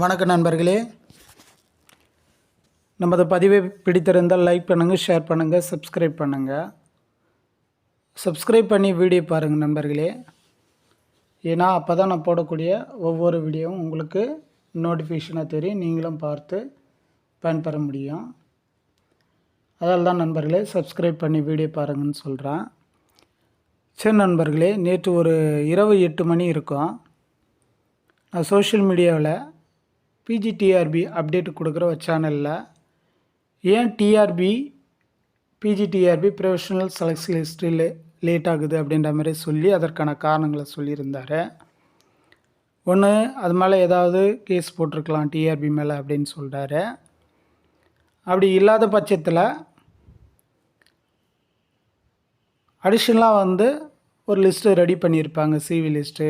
வணக்கம் நண்பர்களே. நமது பதிவை பிடித்திருந்தால் லைக் பண்ணுங்கள் ஷேர் பண்ணுங்கள் சப்ஸ்கிரைப் பண்ணுங்கள் சப்ஸ்கிரைப் பண்ணி வீடியோ பாருங்கள் நண்பர்களே. ஏன்னா அப்போ தான் நான் போடக்கூடிய ஒவ்வொரு வீடியோவும் உங்களுக்கு நோட்டிஃபிகேஷனாக தெரியும். நீங்களும் பார்த்து பயன்பெற முடியும். அதால் தான் நண்பர்களே சப்ஸ்கிரைப் பண்ணி வீடியோ பாருங்கன்னு சொல்கிறேன் சரி நண்பர்களே நேற்று ஒரு இரவு எட்டு மணி இருக்கும். நான் சோஷியல் மீடியாவில் பிஜிடிஆர்பி அப்டேட் கொடுக்குற ஒரு சேனலில் ஏன் டிஆர்பி பிஜிடிஆர்பி ப்ரொஃபஷனல் செலக்ஷன் ஹிஸ்ட்ரியில் லேட் ஆகுது அப்படின்ற மாதிரி சொல்லி அதற்கான காரணங்களை சொல்லியிருந்தார். ஒன்று அது மேலே ஏதாவது கேஸ் போட்டிருக்கலாம் டிஆர்பி மேலே அப்படின்னு சொல்கிறாரு அப்படி இல்லாத பட்சத்தில் அடிஷ்னலாக வந்து ஒரு லிஸ்ட்டு ரெடி பண்ணியிருப்பாங்க சிவி லிஸ்ட்டு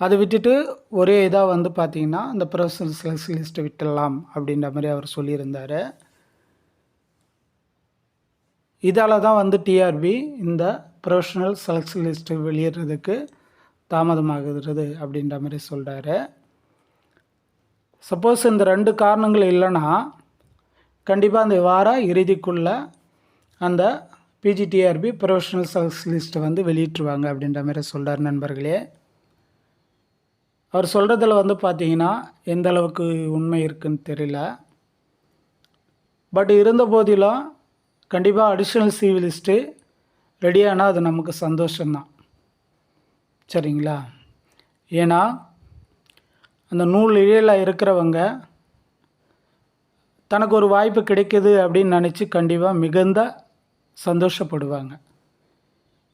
அதை விட்டுட்டு ஒரே இதாக வந்து பார்த்திங்கன்னா அந்த ப்ரொஃபஷனல் செலக்ஷன் லிஸ்ட்டை விட்டுடலாம் அப்படின்ற மாதிரி அவர் சொல்லியிருந்தார். இதால் தான் வந்து டிஆர்பி இந்த ப்ரொஃபஷனல் செலக்ஷன் லிஸ்ட்டு வெளியிடுறதுக்கு தாமதமாகிறது அப்படின்ற மாதிரி சொல்கிறாரு சப்போஸ் இந்த ரெண்டு காரணங்கள் இல்லைன்னா கண்டிப்பாக அந்த வார இறுதிக்குள்ளே அந்த பிஜிடிஆர்பி ப்ரொஃபஷனல் செலக்ஷன் லிஸ்ட்டை வந்து வெளியிட்டுருவாங்க அப்படின்ற மாதிரி சொல்கிறார் நண்பர்களே. அவர் சொல்கிறதுல வந்து பார்த்தீங்கன்னா எந்த அளவுக்கு உண்மை இருக்குன்னு தெரியல. பட் இருந்த போதிலும் கண்டிப்பாக அடிஷ்னல் சிவிலிஸ்ட்டு ரெடியானால் அது நமக்கு சந்தோஷம்தான். சரிங்களா? ஏன்னா அந்த நூல் இழையில் இருக்கிறவங்க தனக்கு ஒரு வாய்ப்பு கிடைக்குது அப்படின்னு நினச்சி கண்டிப்பாக மிகுந்த சந்தோஷப்படுவாங்க.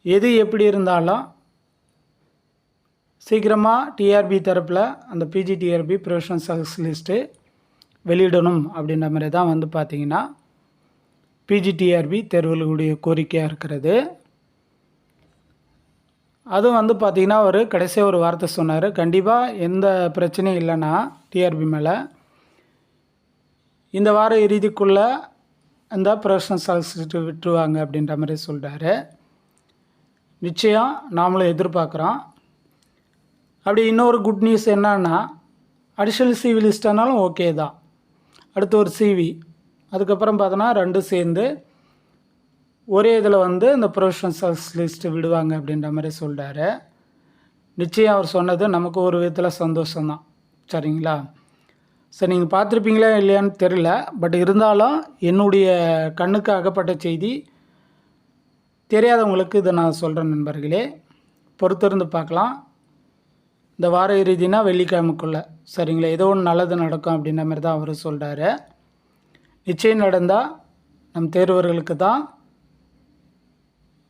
எது எப்படி இருந்தாலும் சீக்கிரமாக டிஆர்பி தரப்பில் அந்த பிஜிடிஆர்பி ப்ரொஃபஷனல் சர்வீஸ் லிஸ்ட்டு வெளியிடணும் அப்படின்ற மாதிரி தான் வந்து பார்த்திங்கன்னா பிஜிடிஆர்பி தேர்வுகளுடைய கோரிக்கையாக இருக்கிறது. அதுவும் வந்து பார்த்திங்கன்னா ஒரு கடைசியாக ஒரு வார்த்தை சொன்னார். கண்டிப்பாக எந்த பிரச்சனையும் இல்லைன்னா டிஆர்பி மேலே இந்த வார இறுதிக்குள்ளே இந்த ப்ரொஃபஷனல் சர்வீஸ் விட்டுருவாங்க அப்படின்ற மாதிரி சொல்கிறாரு நிச்சயம் நாமளும் எதிர்பார்க்குறோம். அப்படி இன்னொரு குட் நியூஸ் என்னன்னா அடிஷ்னல் சிவி லிஸ்ட்டானாலும் ஓகே தான். அடுத்து ஒரு சிவி அதுக்கப்புறம் பார்த்தோன்னா ரெண்டும் சேர்ந்து ஒரே இதில் வந்து இந்த ப்ரொஃபஷனல் சர்வீஸ் லிஸ்ட்டு விடுவாங்க அப்படின்ற மாதிரி சொல்கிறாரு நிச்சயம் அவர் சொன்னது நமக்கு ஒரு விதத்தில் சந்தோஷம்தான் சரிங்களா? சரி நீங்கள் பார்த்துருப்பீங்களா இல்லையான்னு தெரில பட் இருந்தாலும் என்னுடைய கண்ணுக்கு அகப்பட்ட செய்தி தெரியாதவங்களுக்கு இதை நான் சொல்கிறேன் நண்பர்களே. பொறுத்திருந்து பார்க்கலாம். இந்த வார இறுதினா வெள்ளிக்கிழமைக்குள்ளே. சரிங்களா? ஏதோ ஒன்று நல்லது நடக்கும் அப்படின்ற மாதிரி தான் அவர் சொல்கிறாரு நிச்சயம் நடந்தால் நம் தேர்வர்களுக்கு தான்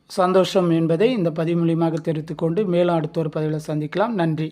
சந்தோஷம் என்பதை இந்த பதிவு மூலியமாக தெரிவித்துக்கொண்டு மேலும் அடுத்த ஒரு பதிவில் சந்திக்கலாம். நன்றி.